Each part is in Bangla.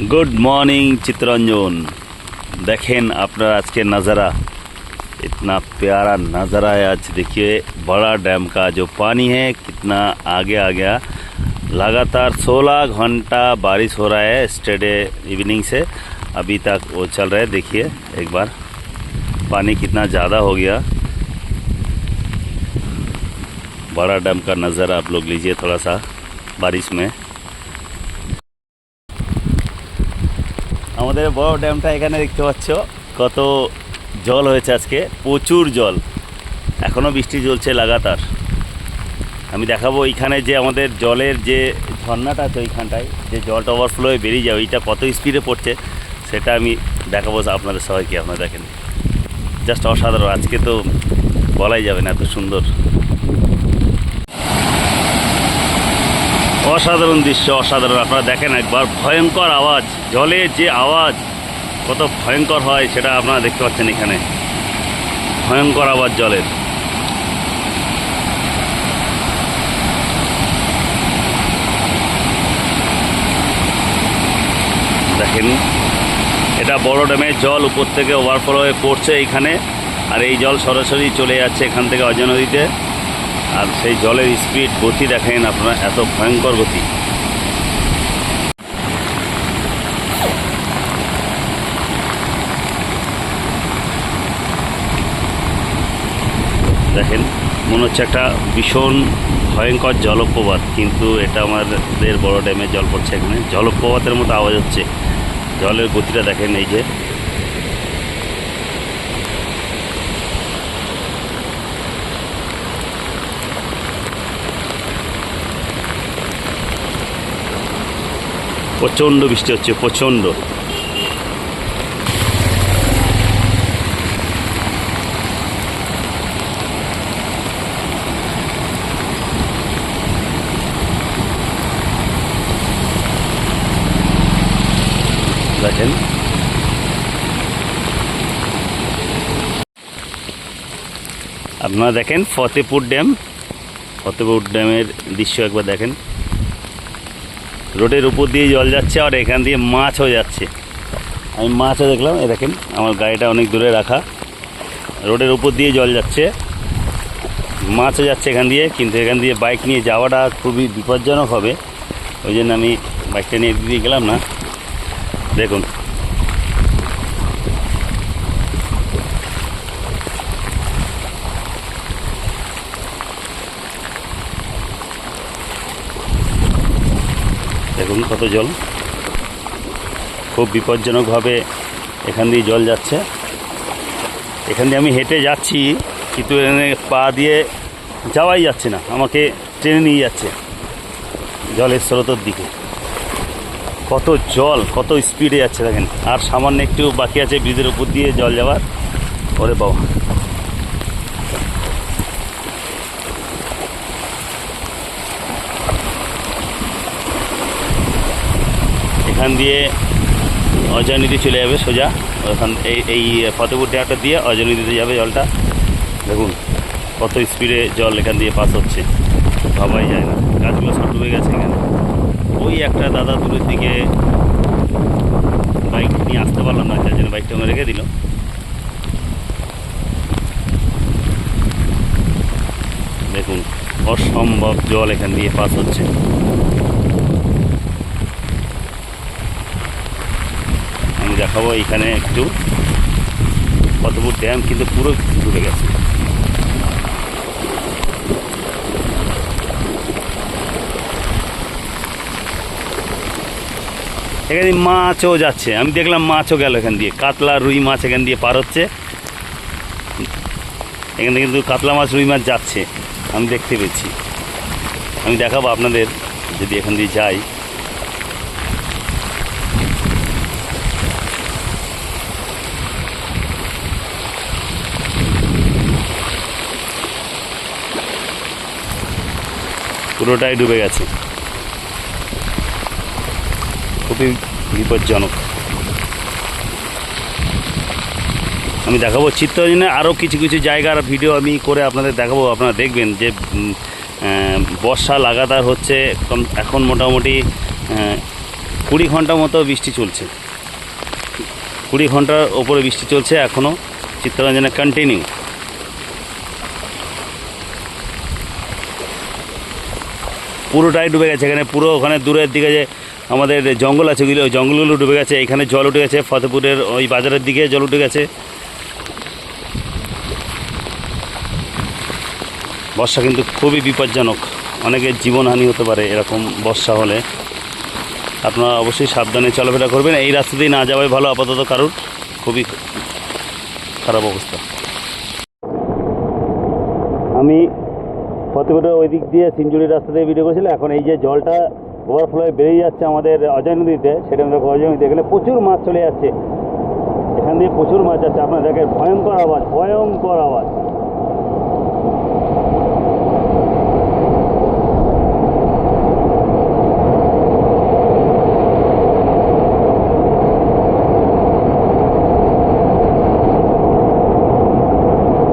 गुड मॉर्निंग चित्रंजन देखें अपना आज के नज़ारा इतना प्यारा नज़ारा है आज देखिए बड़ा डैम का जो पानी है कितना आगे आ गया लगातार 16 घंटा बारिश हो रहा है स्टेडे इवनिंग से अभी तक वो चल रहा है देखिए एक बार पानी कितना ज़्यादा हो गया। बड़ा डैम का नज़ारा आप लोग लीजिए थोड़ा सा बारिश में আমাদের বড় ড্যামটা এখানে দেখতে পাচ্ছ, কত জল হয়েছে আজকে, প্রচুর জল। এখনও বৃষ্টি চলছে লাগাতার। আমি দেখাবো এইখানে যে আমাদের জলের যে ঝর্ণাটা আছে ওইখানটায়, যে জলটা ওভারফ্লো হয়ে বেরিয়ে যায়, ওইটা কত স্পিডে পড়ছে, সেটা আমি দেখাবো আপনাদের সবাইকে, আপনারা দেখেন। জাস্ট অসাধারণ, আজকে তো বলাই যাবে না, এত সুন্দর। অসাধারণ দৃশ্য, অসাধারণ। আপনারা দেখেন একবার, ভয়ঙ্কর আওয়াজ জলের যে আওয়াজ, কত ভয়ঙ্কর হয় সেটা আপনারা দেখতে পাচ্ছেন এখানে। ভয়ঙ্কর আওয়াজ জলের। দেখেন, এটা বড় ড্যামের জল উপর থেকে ওভারফ্লো হয়ে পড়ছে এইখানে আর এই জল সরাসরি চলে যাচ্ছে এখান থেকে অজয় নদীতে। আর সেই জলের স্পিড, গতি দেখেন আপনারা, এত ভয়ঙ্কর গতি। দেখেন, মনে হচ্ছে একটা ভীষণ ভয়ঙ্কর জলপ্রপাত, কিন্তু এটা আমাদের বড় ড্যামে জল পড়ছে এখানে। জলপ্রপাতের মতো আওয়াজ হচ্ছে। জলের গতিটা দেখেন, এই যে প্রচণ্ড বৃষ্টি হচ্ছে প্রচণ্ড। দেখেন। আপনারা দেখেন ফতেপুর ড্যাম। ফতেপুর ড্যামের দৃশ্য একবার দেখেন। রোডের উপর দিয়ে জল যাচ্ছে আর এখান দিয়ে মাছও যাচ্ছে। আমি মাছও দেখলাম, এ দেখেন, আমার গাড়িটা অনেক দূরে রাখা। রোডের উপর দিয়ে জল যাচ্ছে, মাছও যাচ্ছে এখান দিয়ে, কিন্তু এখান দিয়ে বাইক নিয়ে যাওয়াটা খুবই বিপজ্জনক হবে। ওই জন্য আমি বাইকটা নিয়ে দিয়ে গেলাম না। দেখুন দেখুন কত জল। খুব বিপজ্জনকভাবে এখান দিয়ে জল যাচ্ছে। এখান দিয়ে আমি হেঁটে যাচ্ছি, কিন্তু এখানে পা দিয়ে যাওয়াই যাচ্ছে না। আমাকে ট্রেনে নিয়ে যাচ্ছে জলের স্রোতের দিকে। কত জল, কত স্পিডে যাচ্ছে দেখেন। আর সামান্য একটু বাকি আছে, ব্রিজের উপর দিয়ে জল যাওয়ার। ওরে বাবা। এখান দিয়ে অজয় নদী চলে যাবে সোজা। ওখান এই এই ফতেপুর ড্যামটা দিয়ে অজয় নদীতে যাবে জলটা। দেখুন, কত স্পিডে জল এখান দিয়ে পাস হচ্ছে। ভাবাই যায় না। গাছগুলো সব ডুবে গেছে এখানে। ওই একটা দাদা দূরের দিকে বাইক নিয়ে আসতে পারলাম না, যার জন্য বাইকটা আমি রেখে দিল। দেখুন, অসম্ভব জল এখান দিয়ে পাস হচ্ছে আমি দেখাবো এখানে একটু। কতপুর ড্যাম কিন্তু পুরো ডুবে গেছে। এখানে মাছও যাচ্ছে। আমি দেখলাম মাছও গেল এখান দিয়ে। কাতলা, রুই মাছ এখান দিয়ে পার হচ্ছে। এখানে কিন্তু কাতলা মাছ, রুই মাছ যাচ্ছে। আমি দেখতে পেয়েছি। আমি দেখাবো আপনাদের যদি এখান দিয়ে যাই। পুরোটাই ডুবে গেছে। খুবই বিপজ্জনক। আমি দেখাবো চিত্তরঞ্জনে আরও কিছু কিছু জায়গার ভিডিও আমি করে আপনাদের দেখাবো। আপনারা দেখবেন যে বর্ষা লাগাতার হচ্ছে এখন মোটামুটি কুড়ি ঘণ্টা মতো বৃষ্টি চলছে। কুড়ি ঘণ্টার ওপরে বৃষ্টি চলছে এখনও চিত্তরঞ্জনে কন্টিনিউ পুরোটাই ডুবে গেছে। এখানে পুরো ওখানে দূরের দিকে যে আমাদের জঙ্গল আছে ওই জঙ্গলগুলো ডুবে গেছে। এখানে জল উঠে গেছে, ফতেপুরের ওই বাজারের দিকে জল উঠে গেছে। বর্ষা কিন্তু খুবই বিপজ্জনক। অনেকের জীবনহানি হতে পারে এরকম বর্ষা হলে। আপনারা অবশ্যই সাবধানে চলাফেরা করবেন। এই রাস্তা দিয়ে না যাওয়াই ভালো, আপাতত কারোর খুবই খারাপ অবস্থা। আমি ফতেপুরের ওই দিক দিয়ে সিঞ্জুরি রাস্তা দিয়ে ভিডিও করেছিলাম এখন এই যে জলটা ওভারফ্লো বেরিয়ে যাচ্ছে আমাদের অজয় নদীতে, সেটা আমরা অজয় নদীতে এখানে প্রচুর মাছ চলে যাচ্ছে। এখান দিয়ে প্রচুর মাছ যাচ্ছে। আপনার দেখেন ভয়ঙ্কর আওয়াজ ভয়ঙ্কর আওয়াজ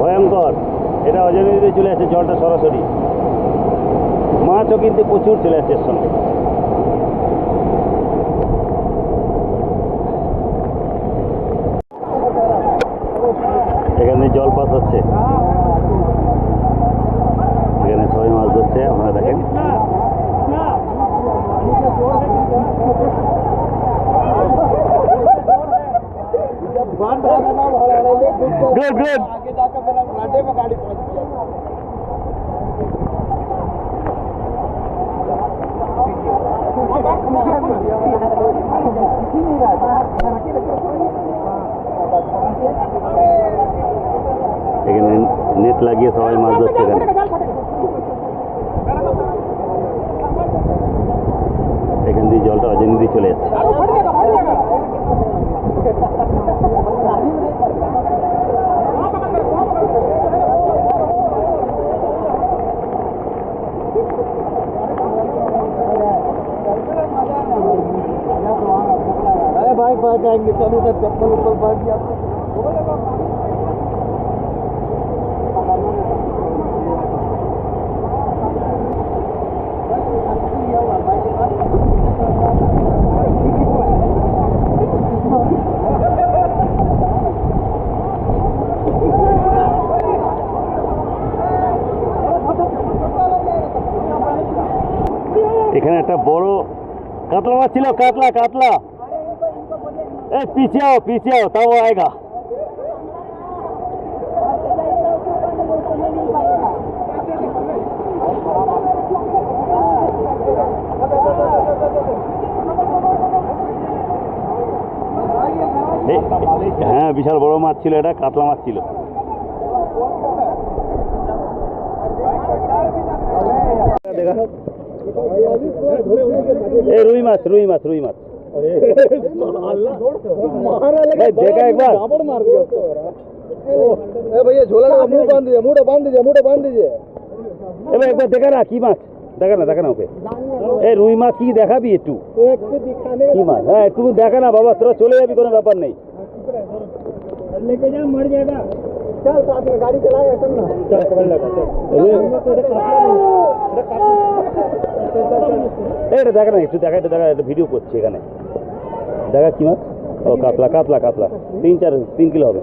ভয়ঙ্কর এটা অজয় নদীতে চলে আসছে জলটা সরাসরি মাছও কিন্তু প্রচুর চলে আসছে এর সঙ্গে এখানে জল পাস হচ্ছে এখানে সবাই মাছ ধরছে আপনারা দেখেন गुड गुड आगे जाकर मेरा घाटे में गाड़ी पहुंच এখানে নেট লাগিয়ে সবাই মাছ ধরছে এখানে। এখান দিয়ে জলটা অজেন দিয়ে চলে যাচ্ছে। अरे भाई पहुंच जाएंगे चलो इधर चप्पल ऊपर पड़ दिया এখানে একটা বড় কাতলা মাছ ছিল কাতলা কাতলা 哎，比较比较，等我一个。হ্যাঁ বিশাল বড় মাছ ছিল এটা কাতলা মাছ ছিল রুই মাছ রুই মাছ রুই মাছ देखा एक बार मार दिया ए भैया झोला लगा मुंह बांध दीजिए मुंह बांध दीजिए मुंह बांध दीजिए এ ভাই একবার দেখা না কি মাছ দেখা না দেখা না ওকে এ রুই মাছ কি দেখাবি একটু एक से दिखाने কি মাছ হ্যাঁ একটু দেখা না বাবা তোরা চলে যাবি কোনো ব্যাপার নেই लेके जा मर जाएगा चल साथ में गाड़ी चलाएगा चल ना चल पकड़ लगा এ, এটা দেখা না একটু দেখা এটা দেখা একটা ভিডিও করছি এখানে দেখা কি মাছ ও, কাতলা কাতলা কাতলা। তিন চার, তিন কিলো হবে।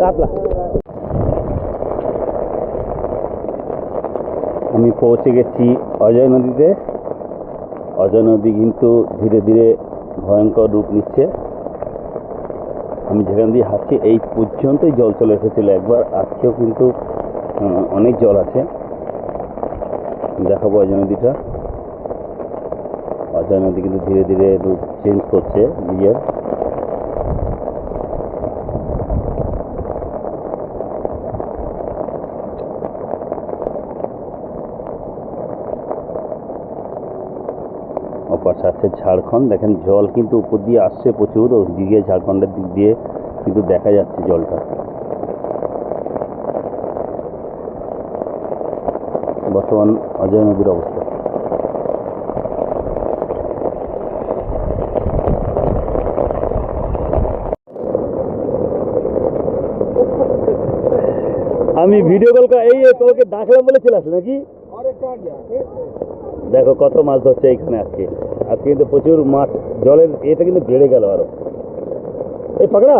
কাতলা। আমি পৌঁছে গেছি অজয় নদীতে। অজয় নদী কিন্তু ধীরে ধীরে ভয়ঙ্কর রূপ নিচ্ছে। আমি যেখান দিয়ে হাঁটছি, এই পর্যন্তই জল চলে এসেছিল। একবার আজকেও কিন্তু অনেক জল আছে। দেখাবো অজয় নদীটা। অজয় নদী কিন্তু ধীরে ধীরে রূপ চেঞ্জ করছে নিজের অপর আছে ঝাড়খণ্ড, দেখেন জল কিন্তু উপর দিয়ে আসছে প্রচুর, ওদিকে ঝাড়খণ্ডের দিক দিয়ে কিন্তু দেখা যাচ্ছে জলটা। বর্তমান অজয় নদীর অবস্থা। আমি ভিডিও কল করে এই তোমাকে ডাকলাম বলে আসলে নাকি? দেখো কত মাছ ধরছে এইখানে আজকে। আজকে কিন্তু প্রচুর মাছ, জলের এটা কিন্তু বেড়ে গেল আরও। এই পাকড়া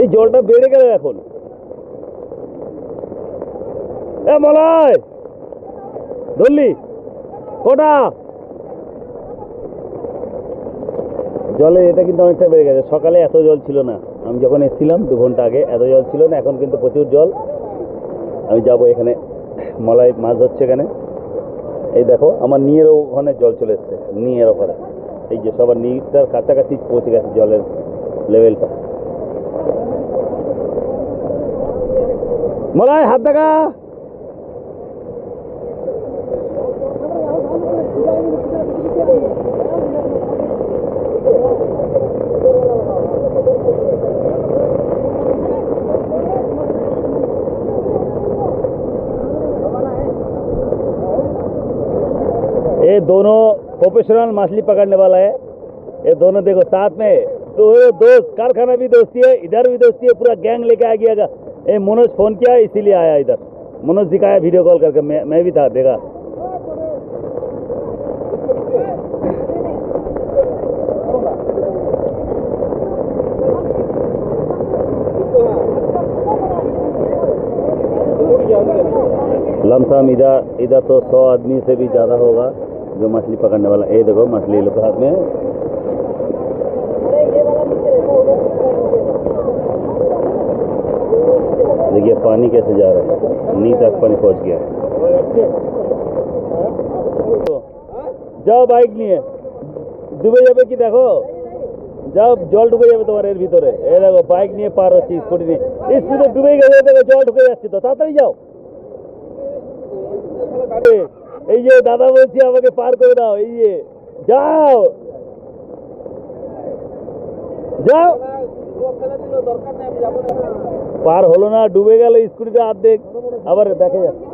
এই জলটা বেড়ে গেল এখন। এ মলায়! ধরলি? কটা? জলে এটা কিন্তু অনেকটা বেড়ে গেছে। সকালে এত জল ছিল না। আমি যখন এসেছিলাম, দু ঘণ্টা আগে, এত জল ছিল না, এখন কিন্তু প্রচুর জল। আমি যাব এখানে, মলাই মাছ ধরছে এখানে। এই দেখো, আমার নিয়েরও ওখানে জল চলে এসছে, নিয়ের ওখানে। এই যে সবার নিটার কাছাকাছি পৌঁছে গেছে জলের লেভেলটা মলাই, হাত দেখা! ये दोनों प्रोफेशनल मछली पकड़ने वाला है। ये दोनों देखो, साथ में तो ये दोस्त, कारखाना भी दोस्ती है, इधर भी दोस्ती है, पूरा गैंग लेके आ गया ये मनोज फ़ोन किया, इसीलिए आया इधर। मनोज दिखाया वीडियो कॉल करके, मैं मैं भी था, देखा। लमसम इधर इधर तो सौ आदमी से भी ज़्यादा होगा। जो मछली पकड़ने वाला ये देखो मछली लोग के हाथ में देखिए पानी कैसे जा रहा है नी तक पानी पहुंच गया है যাও বাইক নিয়ে ডুবে যাবে কি দেখো যাও জল ডুবে যাবে তোমার এর ভিতরে এই দেখো বাইক নিয়ে পার হচ্ছে স্কুটি নিয়ে স্কুটি ডুবে গেছে দেখো জল ঢুকে যাচ্ছে তো তাড়াতাড়ি যাও এই যে দাদা বলছি আমাকে পার করে দাও এই যে যাও যাও পার হলো না ডুবে গেল স্কুটিটা অর্ধেক আবার দেখে যাচ্ছে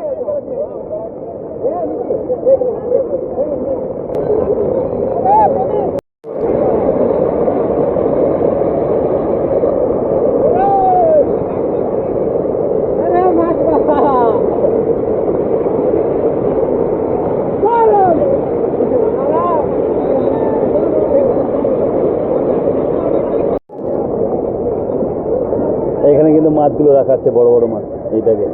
মাছগুলো রাখা আছে বড় বড় মাছ এইটাকে।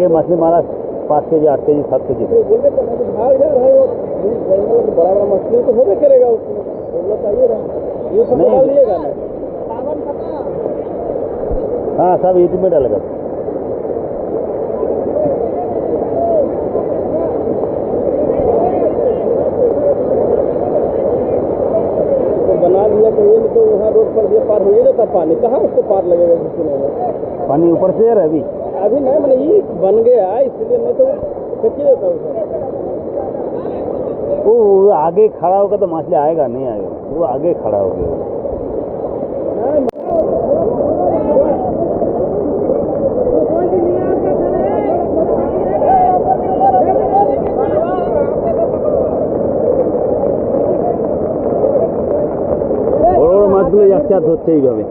ये मछली मारा पास के जी आठ के जी सात के जी मछली तो करेगा उसमें। हाँ सब यूट्यूब में डालेगा पानी। कहाँ उसको पार लगेगा? पानी ऊपर से है अभी। अभी नहीं मैंने ये बन गया इसलिए नहीं तो फेंक ही देता उसे वो वो आगे खड़ा होगा तो मछली आएगा नहीं आएगा वो आगे खड़ा हो गया বড় বড় মাছগুলো যাচ্ছে আর ধরছে এইভাবে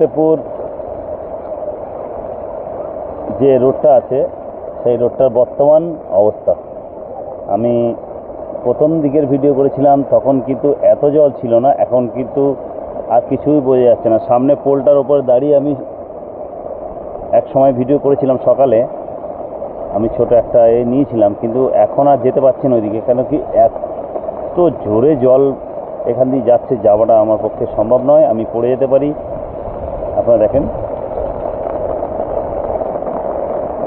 ফতেপুর যে রোডটা আছে, সেই রোডটার বর্তমান অবস্থা। আমি প্রথম দিকের ভিডিও করেছিলাম, তখন কিন্তু এত জল ছিল না, এখন কিন্তু আর কিছুই বোঝা যাচ্ছে না। সামনে পোলটার ওপর দাঁড়িয়ে আমি এক সময় ভিডিও করেছিলাম সকালে, আমি ছোট একটা এ নিয়েছিলাম, কিন্তু এখন আর যেতে পারছি না ওইদিকে, কেন কি এত জোরে জল এখান দিয়ে যাচ্ছে, যাওয়াটা আমার পক্ষে সম্ভব নয়। আমি পড়ে যেতে পারি আপনারা দেখেন।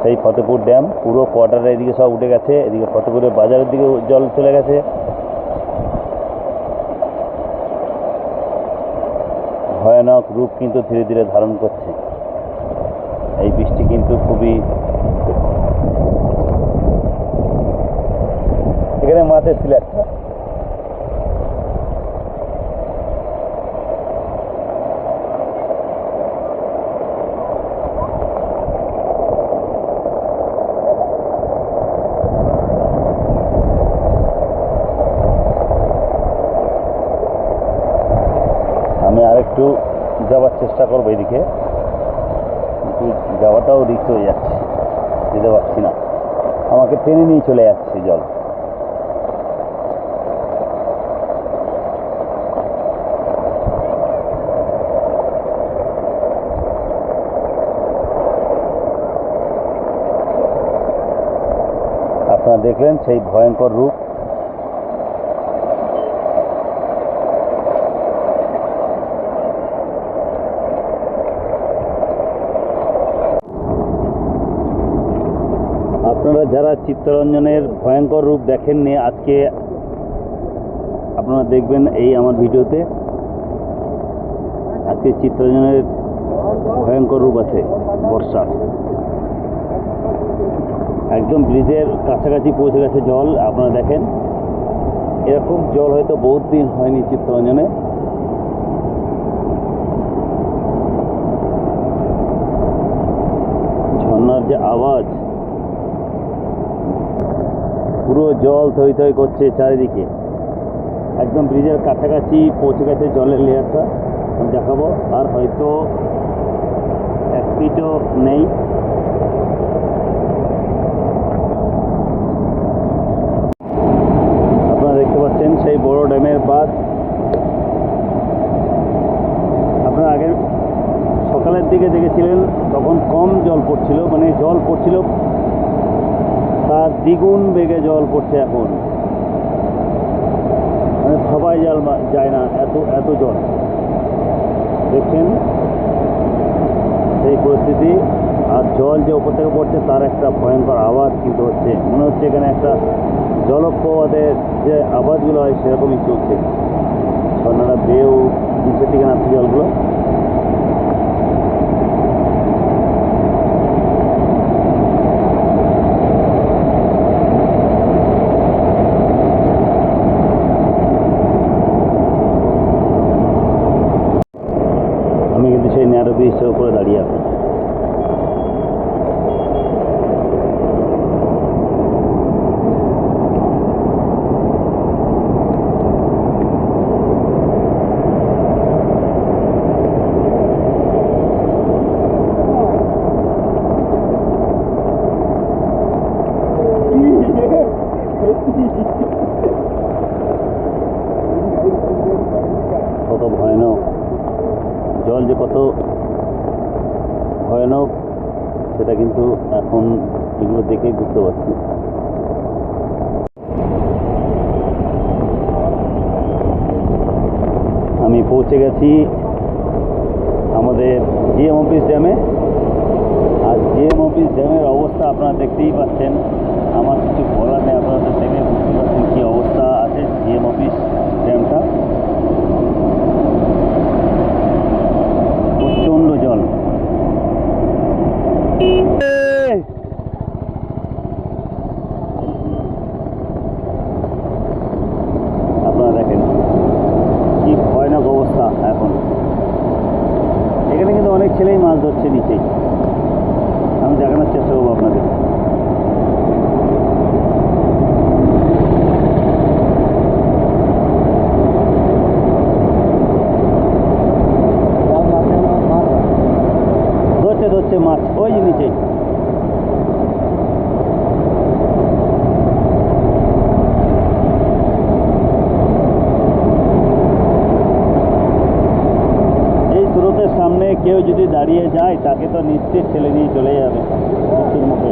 সেই ফতেপুর ড্যাম পুরো কোয়ার্টারের এদিকে সব উঠে গেছে, এদিকে ফতেপুরের বাজারের দিকে জল চলে গেছে। ভয়ানক রূপ কিন্তু ধীরে ধীরে ধারণ করছে। এই বৃষ্টি কিন্তু খুবই এখানে মাছ এসেছিল একটা আমি আরেকটু যাওয়ার চেষ্টা করব এদিকে। কিন্তু যাওয়াটাও রিক্স হয়ে যাচ্ছে। যেতে পারছি না। আমাকে টেনে নিয়ে চলে যাচ্ছে জল। আপনারা দেখলেন সেই ভয়ঙ্কর রূপ আপনারা যারা চিত্তরঞ্জনের ভয়ঙ্কর রূপ দেখেননি, আজকে আপনারা দেখবেন এই আমার ভিডিওতে। আজকে চিত্তরঞ্জনের ভয়ঙ্কর রূপ আছে, বর্ষার। একদম ব্রিজের কাছাকাছি পৌঁছে গেছে জল, আপনারা দেখেন। এরকম জল হয়তো বহুত দিন হয়নি চিত্তরঞ্জনে। ঝর্নার যে আওয়াজ পুরো জল থই থই করছে চারিদিকে। একদম ব্রিজের কাছাকাছি পৌঁছে গেছে জলের লেয়ারটা দেখাবো, আর হয়তো এক নেই আপনারা দেখতে পাচ্ছেন সেই বড় ড্যামের বাঁধ আপনারা আগে সকালের দিকে দেখেছিলেন তখন কম জল পড়ছিল মানে জল পড়ছিল তার দ্বিগুণ বেগে জল পড়ছে এখন। মানে সবাই জল যায় না, এত এত জল দেখছেন? সেই পরিস্থিতি, আর জল যে উপর থেকে পড়ছে, তার একটা ভয়ঙ্কর আওয়াজ কিন্তু হচ্ছে। মনে হচ্ছে এখানে একটা জলপ্রপাতের যে আওয়াজগুলো হয়, সেরকমই চলছে। ঝর্ণাটা বেউ নিচের দিকে নামছে জলগুলো আমি কিন্তু সেই ন্যারো ব্রিজটার উপরে দাঁড়িয়ে আছি কত ভয়ানক। জল যে কত ভয়ানক, সেটা কিন্তু এখন এগুলো দেখে বুঝতে পারছি। আমি পৌঁছে গেছি আমাদের জিএম অফিস ড্যামে। আর জিএম অফিস ড্যামের অবস্থা আপনারা দেখতেই পাচ্ছেন। আমার কিছু বলার নেই আপনাদের দেখে বুঝতে পারছেন কী অবস্থা আছে? জিএম অফিস ড্যামটা প্রচণ্ড জল আপনারা দেখেন কি ভয়ানক অবস্থা এখন এখানে কিন্তু অনেক ছেলেই মাছ ধরছে নিচেই আমি দেখানোর চেষ্টা করব আপনাদের চারটে ধরছে মাছ ওই যে নিচে এই স্রোতের সামনে কেউ যদি দাঁড়িয়ে যায় তাকে তো নিশ্চিত ঠেলে নিয়ে চলে যাবে। মৃত্যুর মুখে।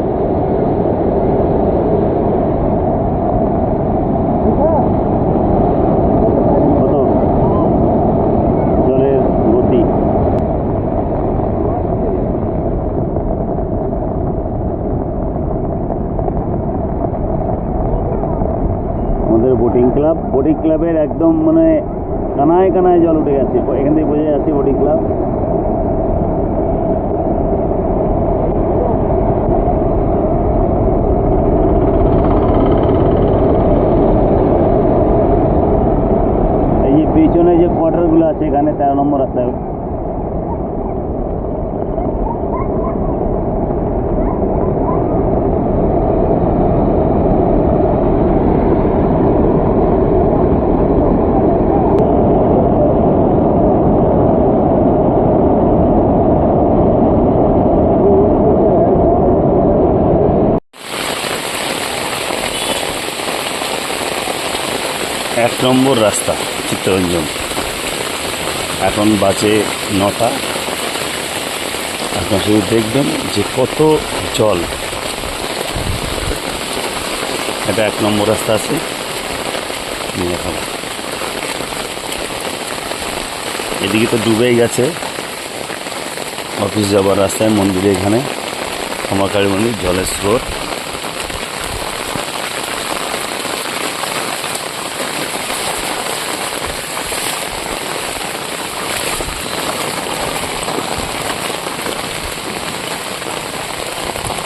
আমাদের বোটিং ক্লাব বোটিং ক্লাবের একদম মানে কানায় কানায় জল উঠে গেছে। এখান থেকে বোঝা যাচ্ছে বোটিং ক্লাব এই যে পিছনে যে এখানে তেরো নম্বর রাস্তায় এক নম্বর রাস্তা চিত্তরঞ্জন। এখন বাজে নটা। আপনার শুধু দেখবেন যে কত জল। এটা এক নম্বর রাস্তা আছে। এদিকে তো ডুবেই গেছে। অফিস যাবার রাস্তায় মন্দিরে এখানে। ক্ষমাকালী মন্দির, জলের স্রোত।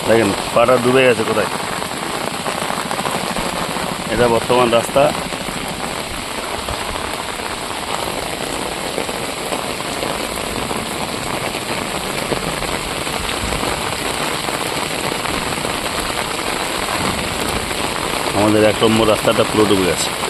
দেখেন পাটা ডুবে গেছে কোথায়? এটা বর্তমান রাস্তা। আমাদের এক নম্বর রাস্তাটা পুরো ডুবে গেছে।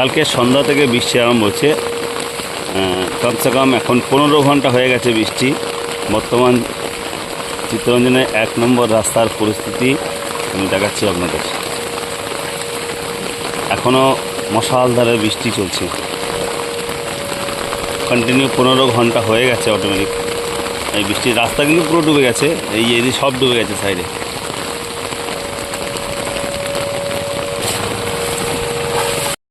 কালকে সন্ধ্যা থেকে বৃষ্টি আরম্ভ হচ্ছে। কমসে কম এখন পনেরো ঘণ্টা হয়ে গেছে বৃষ্টি। বর্তমান চিত্তরঞ্জনের এক নম্বর রাস্তার পরিস্থিতি আমি দেখাচ্ছি আপনাদের। এখনও মশালধারে বৃষ্টি চলছে। কন্টিনিউ পনেরো ঘণ্টা হয়ে গেছে অটোমেটিক এই বৃষ্টির রাস্তা কিন্তু পুরো ডুবে গেছে, এই এদিকে সব ডুবে গেছে সাইডে